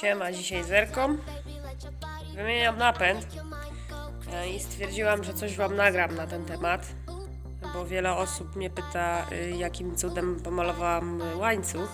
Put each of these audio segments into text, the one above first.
Siema, dzisiaj zerką. Wymieniam napęd e, i stwierdziłam, że coś Wam nagram na ten temat, bo wiele osób mnie pyta, y, jakim cudem pomalowałam łańcuch.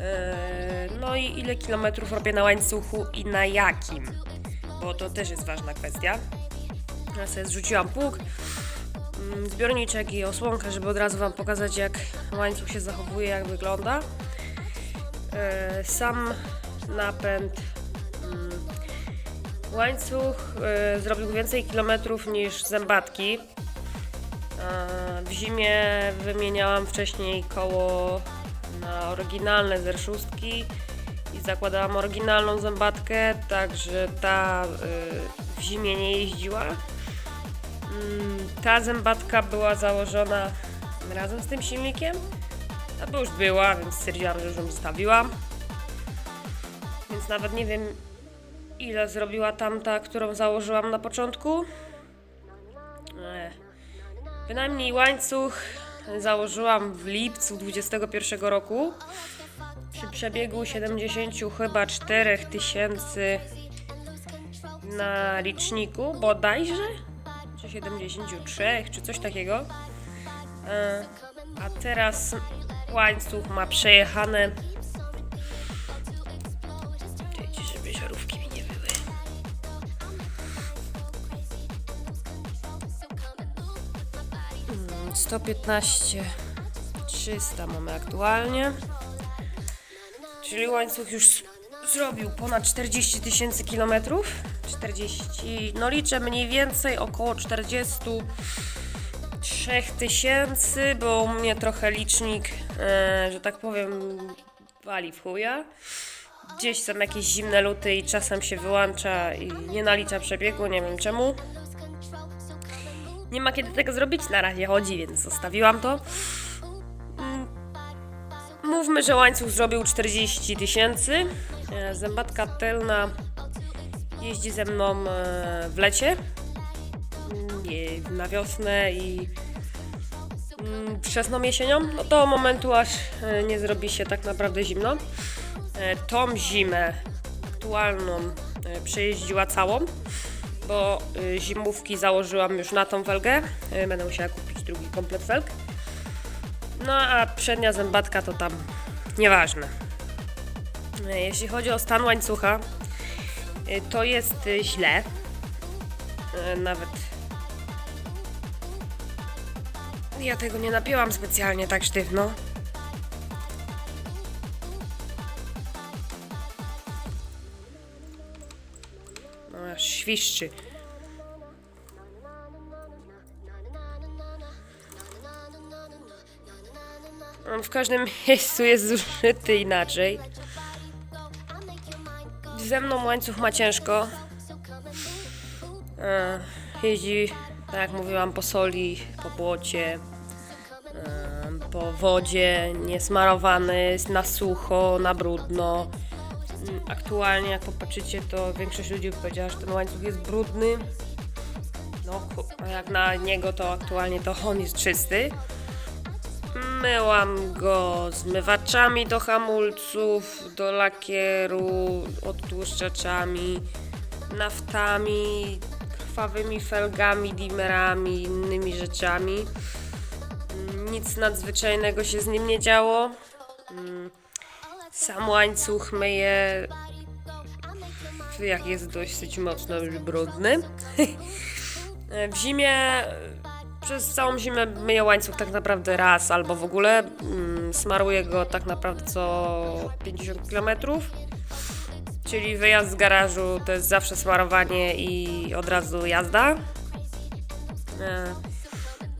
E, No i ile kilometrów robię na łańcuchu i na jakim, bo to też jest ważna kwestia. Ja sobie zrzuciłam pług, mm, zbiorniczek i osłonkę, żeby od razu Wam pokazać, jak łańcuch się zachowuje, jak wygląda. E, Sam napęd. mm, Łańcuch e, zrobił więcej kilometrów niż zębatki. W zimie wymieniałam wcześniej koło na oryginalne z i zakładałam oryginalną zębatkę, także ta e, w zimie nie jeździła. Mm, Ta zębatka była założona razem z tym silnikiem, a bo już była, więc stwierdziłam, że już ją zostawiłam. Nawet nie wiem, ile zrobiła tamta, którą założyłam na początku. E, Bynajmniej łańcuch założyłam w lipcu 21 roku. Przy przebiegu 70 chyba 4 tysięcy na liczniku, bodajże, czy 73, czy coś takiego. E, A teraz łańcuch ma przejechane 115 300 mamy aktualnie. Czyli łańcuch już zrobił ponad 40 tysięcy kilometrów. 40, no liczę mniej więcej około 43 tysięcy, bo u mnie trochę licznik, e, że tak powiem, wali w chuja gdzieś są jakieś zimne luty i czasem się wyłącza i nie nalicza przebiegu, nie wiem czemu. Nie ma kiedy tego zrobić, na razie chodzi, więc zostawiłam to. Mm, Mówmy, że łańcuch zrobił 40 tysięcy. E, Zębatka tylna jeździ ze mną e, w lecie, mm, na wiosnę i mm, wczesną jesienią, no do momentu aż e, nie zrobi się tak naprawdę zimno. Tą zimę aktualną przejeździła całą, bo e, zimówki założyłam już na tą felgę. E, Będę musiała kupić drugi komplet felg. No a przednia zębatka to tam nieważne. E, Jeśli chodzi o stan łańcucha, to jest źle. Nawet ja tego nie napięłam specjalnie tak sztywno. Świszczy. On w każdym miejscu jest zużyty inaczej. Ze mną łańcuch ma ciężko. E, jeździ, tak jak mówiłam, po soli, po błocie, e, po wodzie, niesmarowany, na sucho, na brudno. Mm, Aktualnie, jak popatrzycie, to większość ludzi powiedziała, że ten łańcuch jest brudny. No, a jak na niego, to aktualnie to on jest czysty. Myłam go zmywaczami do hamulców, do lakieru, odtłuszczaczami, naftami, krwawymi felgami, dimmerami, innymi rzeczami. Mm, Nic nadzwyczajnego się z nim nie działo. Sam łańcuch myję, jak jest dosyć mocno już brudny. w zimie, przez całą zimę myję łańcuch tak naprawdę raz albo w ogóle. Mm, Smaruję go tak naprawdę co 50 km. Czyli wyjazd z garażu to jest zawsze smarowanie i od razu jazda. E,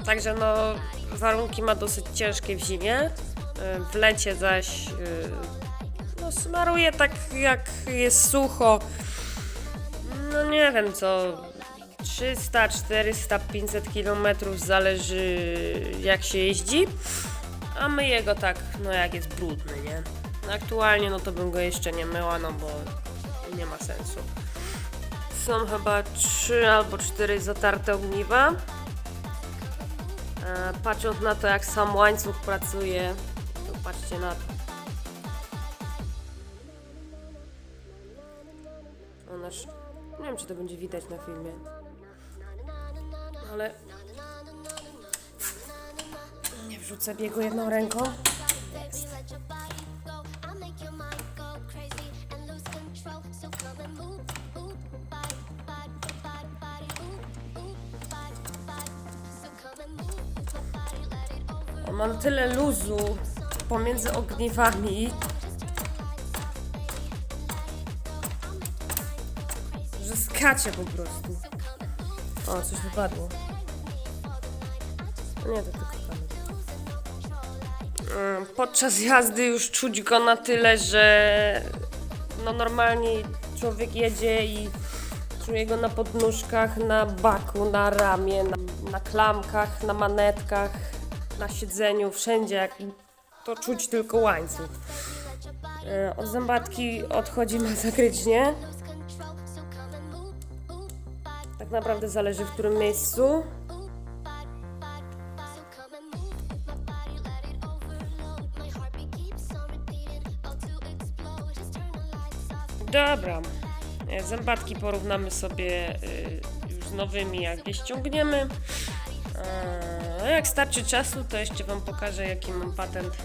Także no, warunki ma dosyć ciężkie w zimie. E, W lecie zaś e, no, smaruję tak jak jest sucho. No nie wiem co. 300, 400, 500 km zależy jak się jeździ. A myję go tak, no jak jest brudny, nie? Aktualnie no to bym go jeszcze nie myła, no bo nie ma sensu. Są chyba 3 albo 4 zatarte ogniwa. E, patrząc na to, jak sam łańcuch pracuje, to patrzcie na to. Nie wiem, czy to będzie widać na filmie. Ale. Nie wrzucę biegu jedną ręką. Jest. Mam tyle luzu pomiędzy ogniwami. że skacze po prostu. O, coś wypadło. Nie, to tylko kamer. Mm, podczas jazdy już czuć go na tyle, że no normalnie człowiek jedzie i czuje go na podnóżkach, na baku, na ramię, na, na klamkach, na manetkach, na siedzeniu, wszędzie. Jak to czuć tylko łańcuch. E, od zębatki odchodzi zakrycznie. Tak naprawdę zależy w którym miejscu. Dobra, e, zębatki porównamy sobie e, już z nowymi, jak je ściągniemy. E, jak starczy czasu, to jeszcze Wam pokażę, jaki mam patent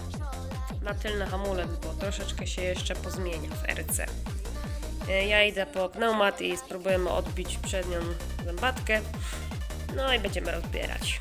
na tylny hamulec, bo troszeczkę się jeszcze pozmienia w RC. Ja idę po pneumat i spróbujemy odbić przednią zębatkę. No i będziemy rozbierać.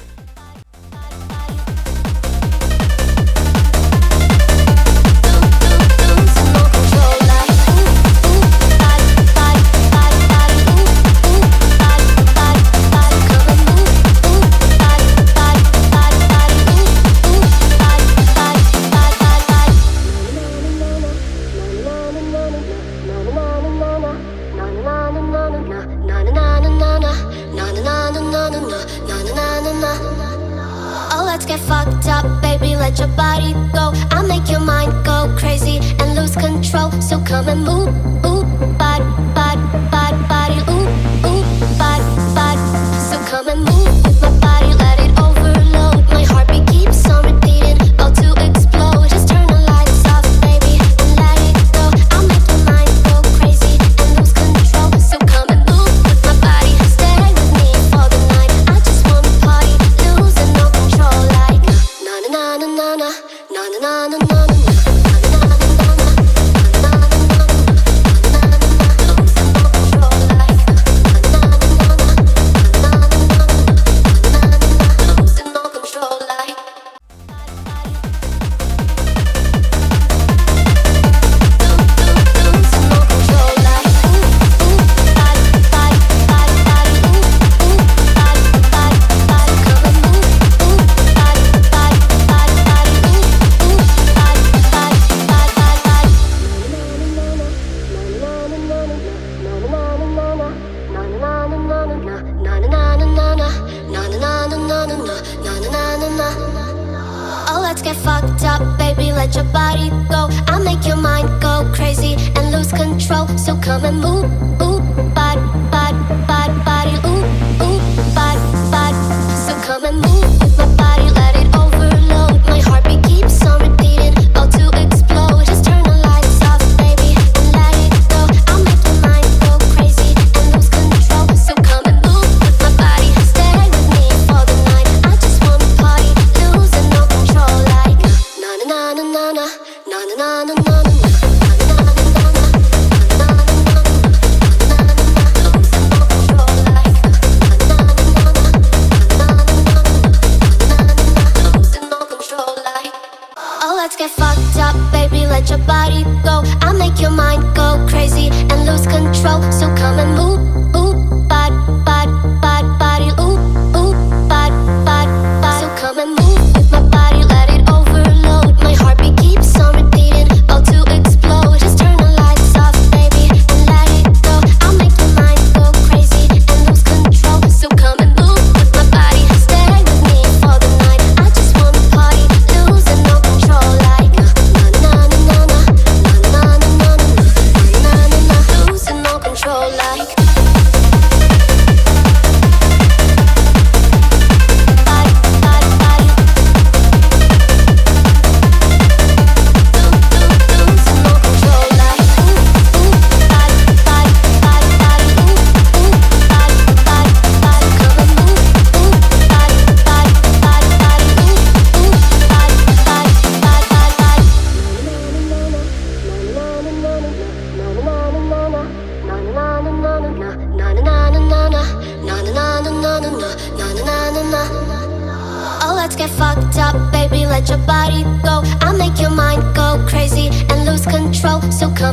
go. I'll make your mind go crazy and lose control. So come and move.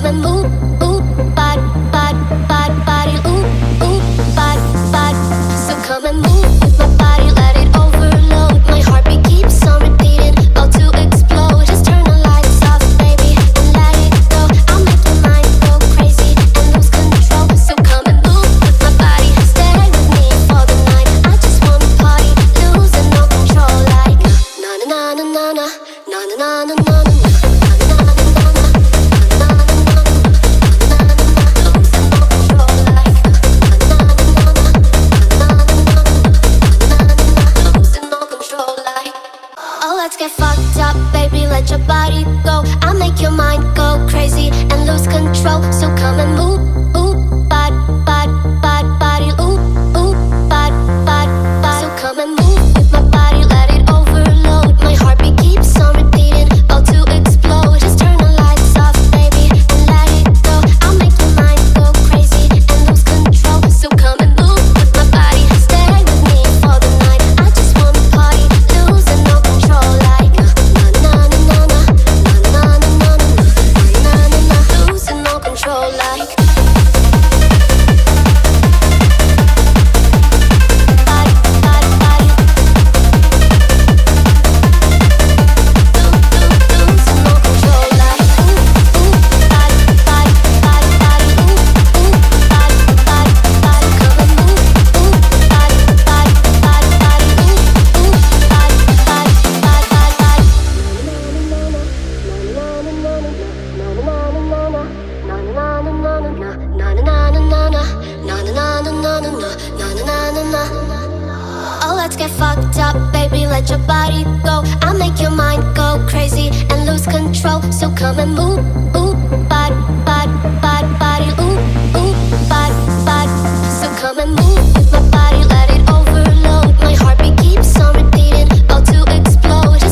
Come and move,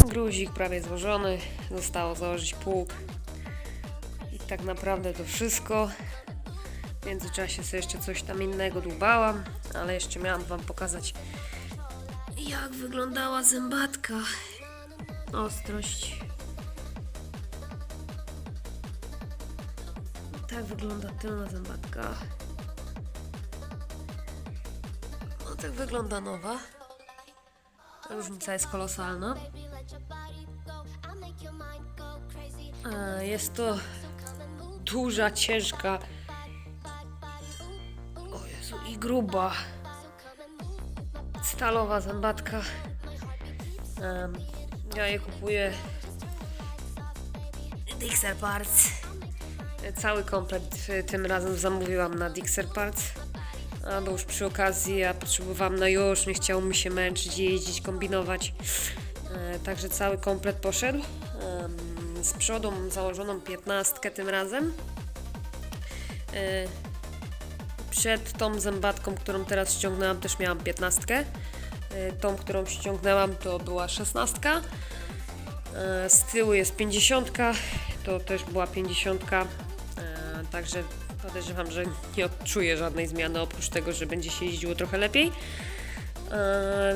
Gruzik prawie złożony, zostało założyć pług. I tak naprawdę to wszystko. W międzyczasie sobie jeszcze coś tam innego dłubałam, ale jeszcze miałam Wam pokazać, jak wyglądała zębatka. Ostrość. Tak wygląda tylna zębatka. No tak wygląda nowa. Różnica jest kolosalna. A, Jest to duża, ciężka. O Jezu, i gruba. Stalowa zębatka. Ja je kupuję. Dixer Parts. Cały komplet y, tym razem zamówiłam na Dixer Parts. A, bo już przy okazji ja potrzebowałam na już, nie chciało mi się męczyć, jeździć, kombinować. E, także cały komplet poszedł. Z przodu założoną piętnastkę tym razem. Przed tą zębatką, którą teraz ściągnęłam, też miałam piętnastkę. E, tą, którą ściągnęłam, to była szesnastka. E, z tyłu jest pięćdziesiątka, to też była pięćdziesiątka. E, także podejrzewam, że nie odczuję żadnej zmiany, oprócz tego, że będzie się jeździło trochę lepiej.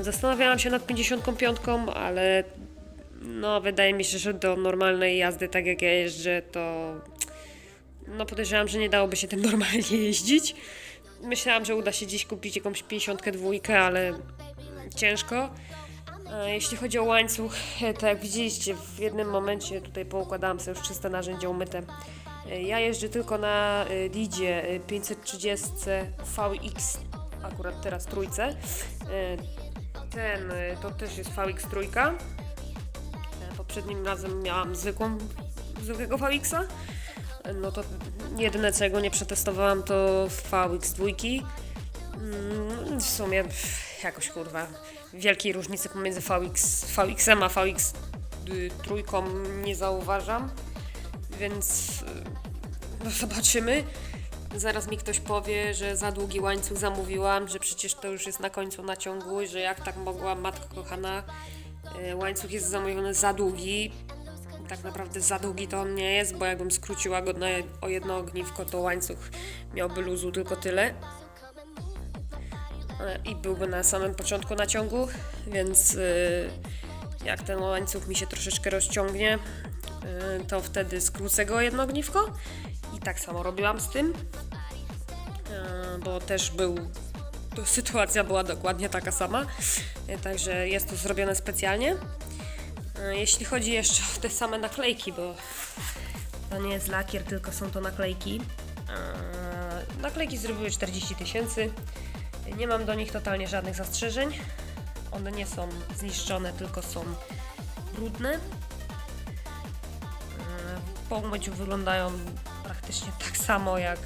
Zastanawiałam się nad 55, ale no, wydaje mi się, że do normalnej jazdy, tak jak ja jeżdżę, to no podejrzewam, że nie dałoby się tym normalnie jeździć. Myślałam, że uda się dziś kupić jakąś 52, ale ciężko. Jeśli chodzi o łańcuch, tak jak widzieliście, w jednym momencie tutaj poukładałam sobie już czyste narzędzia umyte. Ja jeżdżę tylko na e, Lidzie e, 530 VX, akurat teraz trójce. E, Ten to też jest VX trójka. Poprzednim razem miałam zwykłą, zwykłego VX-a. No to jedyne czego nie przetestowałam to VX dwójki. Mm, W sumie jakoś kurwa wielkiej różnicy pomiędzy VX, VX-em a VX trójką nie zauważam, więc y, no zobaczymy. Zaraz mi ktoś powie, że za długi łańcuch zamówiłam, że przecież to już jest na końcu naciągu, że jak tak mogła matka kochana, y, łańcuch jest zamówiony za długi. Tak naprawdę za długi to on nie jest, bo jakbym skróciła go na, o jedno ogniwko, to łańcuch miałby luzu tylko tyle. I byłby na samym początku naciągu, więc y, jak ten łańcuch mi się troszeczkę rozciągnie, y, to wtedy skrócę go o jedno ogniwko. I tak samo robiłam z tym, e, bo też był sytuacja była dokładnie taka sama, także jest to zrobione specjalnie. E, Jeśli chodzi jeszcze o te same naklejki, bo to nie jest lakier, tylko są to naklejki. E, Naklejki zrobiły 40 tysięcy. Nie mam do nich totalnie żadnych zastrzeżeń. One nie są zniszczone, tylko są brudne. E, Po umyciu wyglądają praktycznie tak samo jak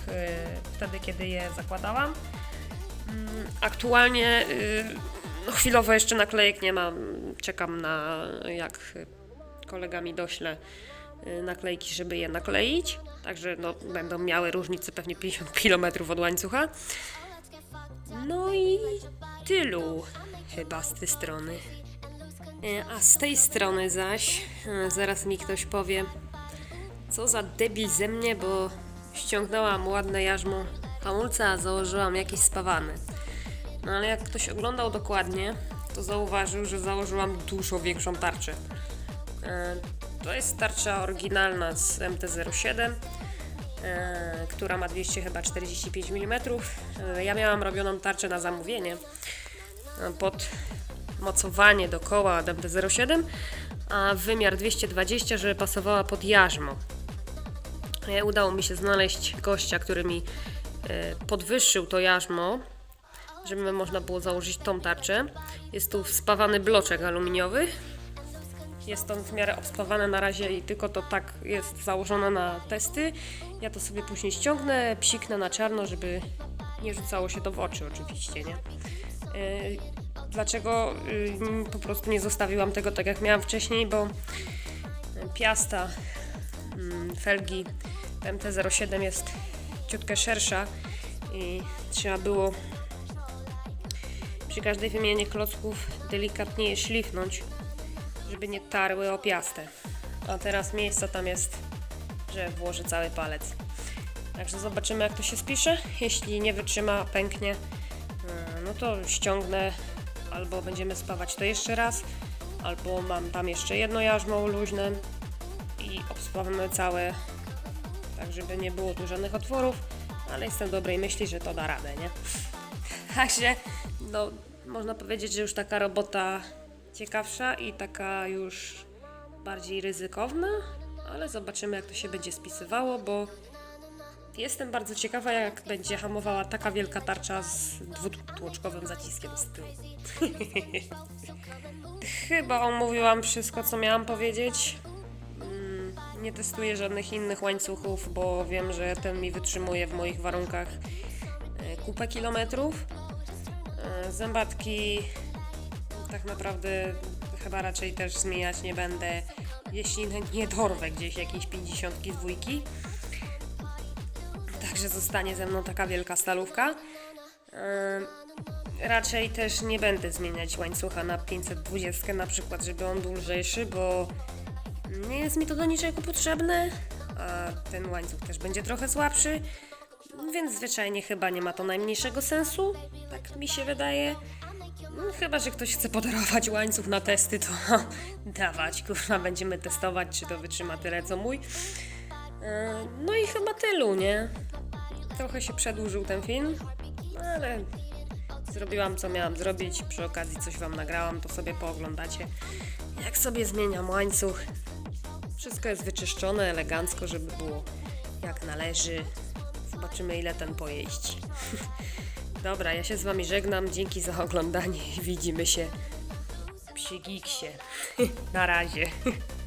wtedy, kiedy je zakładałam. Mm, Aktualnie y, chwilowo jeszcze naklejek nie mam. Czekam na jak kolega mi dośle y, naklejki, żeby je nakleić. Także no, będą miały różnicę pewnie 50 km od łańcucha. No i tylu chyba z tej strony. Y, A z tej strony zaś y, zaraz mi ktoś powie, co za debil ze mnie, bo ściągnęłam ładne jarzmo hamulca, a założyłam jakieś spawany. No ale jak ktoś oglądał dokładnie, to zauważył, że założyłam dużo większą tarczę. E, To jest tarcza oryginalna z MT-07, e, która ma 200 chyba 45 mm. E, Ja miałam robioną tarczę na zamówienie pod mocowanie do koła od MT-07, a wymiar 220, żeby pasowała pod jarzmo. Udało mi się znaleźć gościa, który mi podwyższył to jarzmo, żeby można było założyć tą tarczę. Jest tu spawany bloczek aluminiowy. Jest on w miarę obspawane na razie i tylko to tak jest założone na testy. Ja to sobie później ściągnę, psiknę na czarno, żeby nie rzucało się to w oczy oczywiście, nie? Yy, Dlaczego yy, po prostu nie zostawiłam tego tak jak miałam wcześniej, bo piasta mm, felgi MT-07 jest ciutkę szersza i trzeba było przy każdej wymianie klocków delikatnie je szlifnąć, żeby nie tarły o piastę. A teraz miejsca tam jest, że włożę cały palec. Także zobaczymy jak to się spisze. Jeśli nie wytrzyma, pęknie, e, no to ściągnę albo będziemy spawać to jeszcze raz, albo mam tam jeszcze jedno jarzmo luźne i obspawamy całe, tak żeby nie było tu żadnych otworów, ale jestem dobrej myśli, że to da radę, nie? Także, no, można powiedzieć, że już taka robota ciekawsza i taka już bardziej ryzykowna, ale zobaczymy, jak to się będzie spisywało, bo jestem bardzo ciekawa, jak będzie hamowała taka wielka tarcza z dwutłoczkowym zaciskiem z tyłu. Chyba omówiłam wszystko, co miałam powiedzieć. Mm, Nie testuję żadnych innych łańcuchów, bo wiem, że ten mi wytrzymuje w moich warunkach e, kupę kilometrów. Zębatki tak naprawdę chyba raczej też zmieniać nie będę, jeśli nie dorwę gdzieś jakiejś 52. Także zostanie ze mną taka wielka stalówka. E, Raczej też nie będę zmieniać łańcucha na 520 na przykład, żeby on był lżejszy, bo nie jest mi to do niczego potrzebne, a ten łańcuch też będzie trochę słabszy, więc zwyczajnie chyba nie ma to najmniejszego sensu, tak mi się wydaje. No, chyba, że ktoś chce podarować łańcuch na testy, to dawać, kurwa, będziemy testować, czy to wytrzyma tyle co mój. E, No i chyba tylu, nie? Trochę się przedłużył ten film, ale zrobiłam co miałam zrobić. Przy okazji coś wam nagrałam, to sobie pooglądacie. Jak sobie zmieniam łańcuch. Wszystko jest wyczyszczone elegancko, żeby było jak należy. Zobaczymy ile ten pojeździ. Dobra, ja się z wami żegnam. Dzięki za oglądanie i widzimy się przy giksie. Na razie.